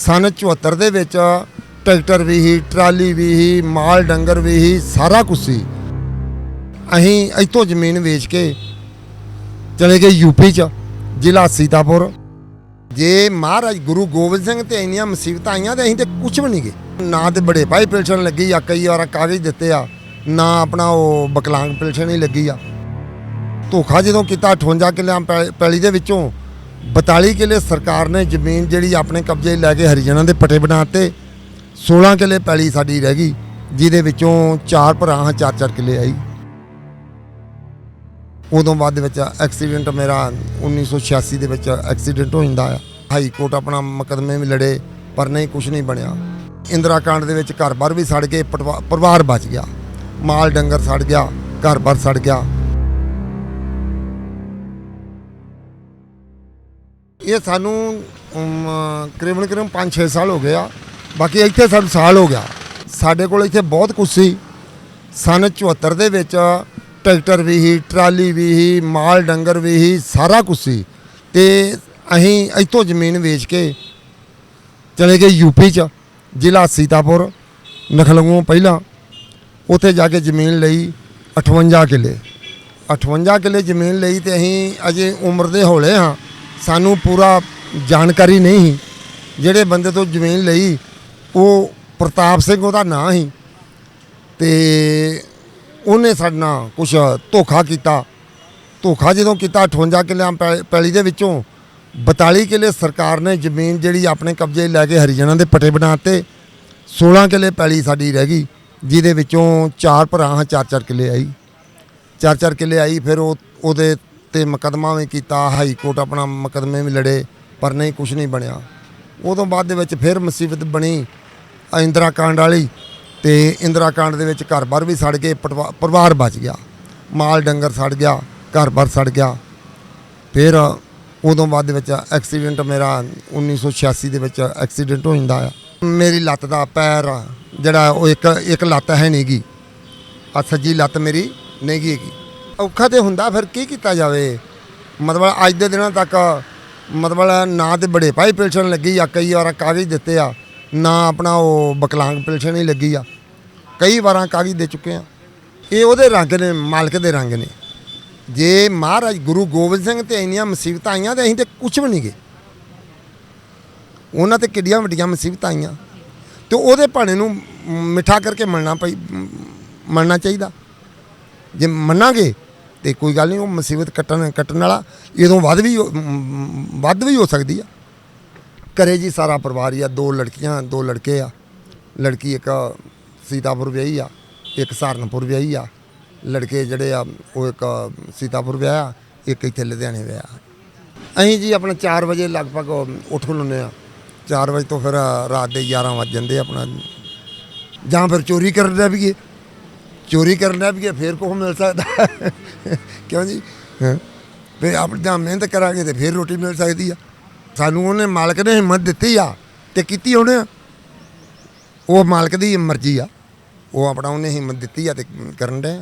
ਸਨ 74 ਦੇ ਵਿੱਚ ਟਰੈਕਟਰ ਵੀ ਸੀ, ਟਰਾਲੀ ਵੀ ਸੀ, ਮਾਲ ਡੰਗਰ ਵੀ ਸੀ, ਸਾਰਾ ਕੁਝ ਸੀ। ਅਸੀਂ ਇੱਥੋਂ ਜ਼ਮੀਨ ਵੇਚ ਕੇ ਚਲੇ ਗਏ ਯੂਪੀ ਚ, ਜ਼ਿਲ੍ਹਾ ਸੀਤਾਪੁਰ। ਜੇ ਮਹਾਰਾਜ ਗੁਰੂ ਗੋਬਿੰਦ ਸਿੰਘ ਤੇ ਇੰਨੀਆਂ ਮੁਸੀਬਤਾਂ ਆਈਆਂ ਤੇ ਅਸੀਂ ਤੇ ਕੁਝ ਵੀ ਨਹੀਂ ਗਏ। ਨਾ ਤੇ ਬੜੇ ਭਾਈ ਪਿਲਸਣ ਲੱਗੀ ਆ ਕਈ ਵਾਰ ਕਾਗਜ਼ ਦਿੱਤੇ ਆ। ਨਾ ਆਪਣਾ ਉਹ ਬਕਲਾਂਗ ਪਿਲਸਣ ਹੀ ਲੱਗੀ ਆ। ਧੋਖਾ ਜਦੋਂ ਕੀਤਾ 58 ਕਿੱਲਿਆਂ ਪੈ- ਪੈਲੀ ਦੇ ਵਿੱਚੋਂ 42 ਕਿੱਲੇ ਸਰਕਾਰ ਨੇ ਜ਼ਮੀਨ ਜਿਹੜੀ ਆਪਣੇ ਕਬਜ਼ੇ ਲੈ ਕੇ ਹਰੀਜਨਾਂ ਦੇ ਪੱਟੇ ਬਣਾਤੇ 16 ਕਿੱਲੇ ਪੈਲੀ ਸਾਡੀ ਰਹਿ ਗਈ, ਜਿਹਦੇ ਵਿੱਚੋਂ ਚਾਰ ਭਰਾ ਚਾਰ ਚਾਰ ਕਿੱਲੇ ਆਈ। ਉਦੋਂ ਬਾਅਦ ਦੇ ਵਿੱਚ ਐਕਸੀਡੈਂਟ ਮੇਰਾ 1986 ਦੇ ਵਿੱਚ ਐਕਸੀਡੈਂਟ ਹੋ ਜਾਂਦਾ ਆ। ਹਾਈ ਕੋਰਟ ਆਪਣਾ ਮੁਕੱਦਮੇ ਵੀ ਲੜੇ, ਪਰ ਨਹੀਂ ਕੁਝ ਨਹੀਂ ਬਣਿਆ। ਇੰਦਰਾ ਕਾਂਡ ਦੇ ਵਿੱਚ ਘਰ-ਬਾਰ ਵੀ ਸੜ ਗਏ ਪਰਿਵਾਰ ਬਚ ਗਿਆ। ਮਾਲ ਡੰਗਰ ਸੜ ਗਿਆ ਘਰ-ਬਾਰ ਸੜ ਗਿਆ। ਇਹ ਸਾਨੂੰ ਕਰੀਬਨ ਕਰੀਬਨ 5-6 ਸਾਲ ਹੋ ਗਏ ਆ। ਬਾਕੀ ਇੱਥੇ ਸਾਨੂੰ ਸਾਲ ਹੋ ਗਿਆ। ਸਾਡੇ ਕੋਲ ਇੱਥੇ ਬਹੁਤ ਕੁਛ ਸੀ। ਸਨ 74 ਦੇ ਵਿੱਚ ਟਰੈਕਟਰ ਵੀ ਸੀ, ਟਰਾਲੀ ਵੀ ਸੀ, ਮਾਲ, ਡੰਗਰ ਵੀ ਸੀ, ਸਾਰਾ ਕੁਝ ਸੀ। ਤੇ ਅਸੀਂ ਇੱਥੋਂ ਜ਼ਮੀਨ ਵੇਚ ਕੇ ਚਲੇ ਗਏ ਯੂਪੀ ਚ, ਜ਼ਿਲ੍ਹਾ ਸੀਤਾਪੁਰ ਨਖਲੰਗੋਂ ਪਹਿਲਾਂ। ਉੱਥੇ ਜਾ ਕੇ ਜ਼ਮੀਨ ਲਈ 58 ਕਿੱਲੇ। 58 ਕਿੱਲੇ ਜ਼ਮੀਨ ਲਈ ਤੇ ਅਸੀਂ ਅਜੇ ਉਮਰ ਦੇ ਹੌਲੇ ਹਾਂ। ਸਾਨੂੰ ਪੂਰਾ ਜਾਣਕਾਰੀ ਨਹੀਂ ਸੀ। ਜਿਹੜੇ ਬੰਦੇ ਤੋਂ ਜ਼ਮੀਨ ਲਈ, ਉਹ ਪ੍ਰਤਾਪ ਸਿੰਘ ਉਹਦਾ ਨਾਂ ਸੀ। ਤੇ ਉਹਨੇ ਸਾਡੇ ਨਾਲ ਕੁਝ ਧੋਖਾ ਕੀਤਾ। ਧੋਖਾ ਜਦੋਂ ਕੀਤਾ 58 ਕਿੱਲਿਆਂ ਪੈ- ਪੈਲੀ ਦੇ ਵਿੱਚੋਂ 42 ਕਿੱਲੇ ਸਰਕਾਰ ਨੇ ਜ਼ਮੀਨ ਜਿਹੜੀ ਆਪਣੇ ਕਬਜ਼ੇ ਲੈ ਕੇ ਹਰੀਜਨਾਂ ਦੇ ਪੱਟੇ ਬਣਾਤੇ 16 ਕਿੱਲੇ ਪੈਲੀ ਸਾਡੀ ਰਹਿ ਗਈ, ਜਿਹਦੇ ਵਿੱਚੋਂ ਚਾਰ ਭਰਾ ਹਾਂ ਚਾਰ ਚਾਰ ਕਿੱਲੇ ਆਈ। ਚਾਰ ਚਾਰ ਕਿੱਲੇ ਆਈ, ਫਿਰ ਉਹ, ਉਹਦੇ ਤੇ ਮੁਕੱਦਮਾ ਵੀ ਕੀਤਾ, ਹਾਈ ਕੋਰਟ ਆਪਣਾ ਮੁਕੱਦਮੇ ਵੀ ਲੜੇ, ਪਰ ਨਹੀਂ ਕੁਝ ਨਹੀਂ ਬਣਿਆ। ਉਦੋਂ ਬਾਅਦ ਦੇ ਵਿੱਚ ਫਿਰ ਮੁਸੀਬਤ ਬਣੀ ਇੰਦਰਾ ਕਾਂਡ ਵਾਲੀ ਤੇ ਇੰਦਰਾ ਕਾਂਡ ਦੇ ਵਿੱਚ ਘਰ-ਬਾਰ ਵੀ ਸੜ ਗਏ ਪਰਿਵਾਰ ਬਚ ਗਿਆ। ਮਾਲ ਡੰਗਰ ਸੜ ਗਿਆ ਘਰ-ਬਾਰ ਸੜ ਗਿਆ। ਫਿਰ ਉਦੋਂ ਬਾਅਦ ਦੇ ਵਿੱਚ ਐਕਸੀਡੈਂਟ ਮੇਰਾ 1986 ਦੇ ਵਿੱਚ ਐਕਸੀਡੈਂਟ ਹੋ ਜਾਂਦਾ ਆ। ਮੇਰੀ ਲੱਤ ਦਾ ਪੈਰ, ਜਿਹੜਾ ਉਹ ਇੱਕ ਇੱਕ ਲੱਤ ਹੈ ਨਹੀਂਗੀ ਆ ਸੱਜੀ ਲੱਤ ਮੇਰੀ ਨਹੀਂ ਗੀ ਹੈਗੀ। ਔਖਾ ਤੇ ਹੁੰਦਾ, ਫਿਰ ਕੀ ਕੀਤਾ ਜਾਵੇ? ਮਤਲਬ ਅੱਜ ਦੇ ਦਿਨਾਂ ਤੱਕ ਮਤਲਬ ਨਾ ਤੇ ਬੜੇ ਭਾਈ ਪਿਲਸ਼ਨ ਲੱਗੀ ਆ, ਕਈ ਵਾਰ ਕਾਗਜ਼ ਦਿੱਤੇ ਆ, ਨਾ ਆਪਣਾ ਉਹ ਬਕਲਾਂਗ ਪਿਲਸਣ ਹੀ ਲੱਗੀ ਆ। ਕਈ ਵਾਰਾਂ ਕਾਗਜ਼ ਦੇ ਚੁੱਕੇ ਆ। ਇਹ ਉਹਦੇ ਰੰਗ ਨੇ, ਮਾਲਕ ਦੇ ਰੰਗ ਨੇ। ਜੇ ਮਹਾਰਾਜ ਗੁਰੂ ਗੋਬਿੰਦ ਸਿੰਘ ਤੇ ਇੰਨੀਆਂ ਮੁਸੀਬਤਾਂ ਆਈਆਂ ਤੇ ਅਸੀਂ ਤੇ ਕੁਝ ਵੀ ਨਹੀਂ ਗਏ। ਉਹਨਾਂ ਤੇ ਕਿੱਡੀਆਂ ਵੱਡੀਆਂ ਮੁਸੀਬਤਾਂ ਆਈਆਂ। ਤੇ ਉਹਦੇ ਭਾਣੇ ਨੂੰ ਮਿੱਠਾ ਕਰਕੇ ਮੰਨਣਾ ਪਈ, ਮੰਨਣਾ ਚਾਹੀਦਾ। ਜੇ ਮੰਨਾਂਗੇ ਤੇ ਕੋਈ ਗੱਲ ਨਹੀਂ, ਉਹ ਮੁਸੀਬਤ ਕੱਟਣ ਕੱਟਣ ਵਾਲਾ ਇਦੋਂ ਵੱਧ ਵੀ ਵੱਧ ਵੀ ਹੋ ਸਕਦੀ ਆ। ਕਰੇ ਜੀ ਸਾਰਾ ਪਰਿਵਾਰ ਹੀ ਆ, ਦੋ ਲੜਕੀਆਂ, ਦੋ ਲੜਕੇ ਆ। ਲੜਕੀ ਇੱਕ ਸੀਤਾਪੁਰ ਵਿਆਹੀ ਆ, ਇੱਕ ਸਹਾਰਨਪੁਰ ਵਿਆਹੀ ਆ। ਲੜਕੇ ਜਿਹੜੇ ਆ, ਉਹ ਇੱਕ ਸੀਤਾਪੁਰ ਵਿਆਹਿਆ, ਇੱਕ ਇੱਥੇ ਲੁਧਿਆਣੇ ਵਿਆਹਿਆ। ਅਸੀਂ ਜੀ ਆਪਣਾ 4 ਵਜੇ ਲਗਭਗ ਉੱਠ ਖਲੋਨੇ ਆ। 4 ਵਜੇ ਤੋਂ ਫਿਰ ਰਾਤ ਦੇ 11 ਵੱਜ ਜਾਂਦੇ ਆਪਣਾ। ਜਾਂ ਫਿਰ ਚੋਰੀ ਕਰਨ ਦਾ ਵੀ ਚੋਰੀ ਕਰਨ ਦਾ ਵੀ ਫਿਰ ਕੋਹ ਮਿਲ ਸਕਦਾ। ਕਿਉਂ ਜੀ? ਫਿਰ ਵੀ ਆਪ ਮਿਹਨਤ ਕਰਾਂਗੇ ਤੇ ਫਿਰ ਰੋਟੀ ਮਿਲ ਸਕਦੀ ਆ। ਸਾਨੂੰ ਉਹਨੇ ਮਾਲਕ ਨੇ ਹਿੰਮਤ ਦਿੱਤੀ ਆ ਤੇ ਕੀਤੀ ਉਹਨੇ। ਉਹ ਮਾਲਕ ਦੀ ਮਰਜ਼ੀ ਆ। ਉਹ ਆਪਣਾ ਉਹਨੇ ਹਿੰਮਤ ਦਿੱਤੀ ਆ ਤੇ ਕਰਨ ਦੇ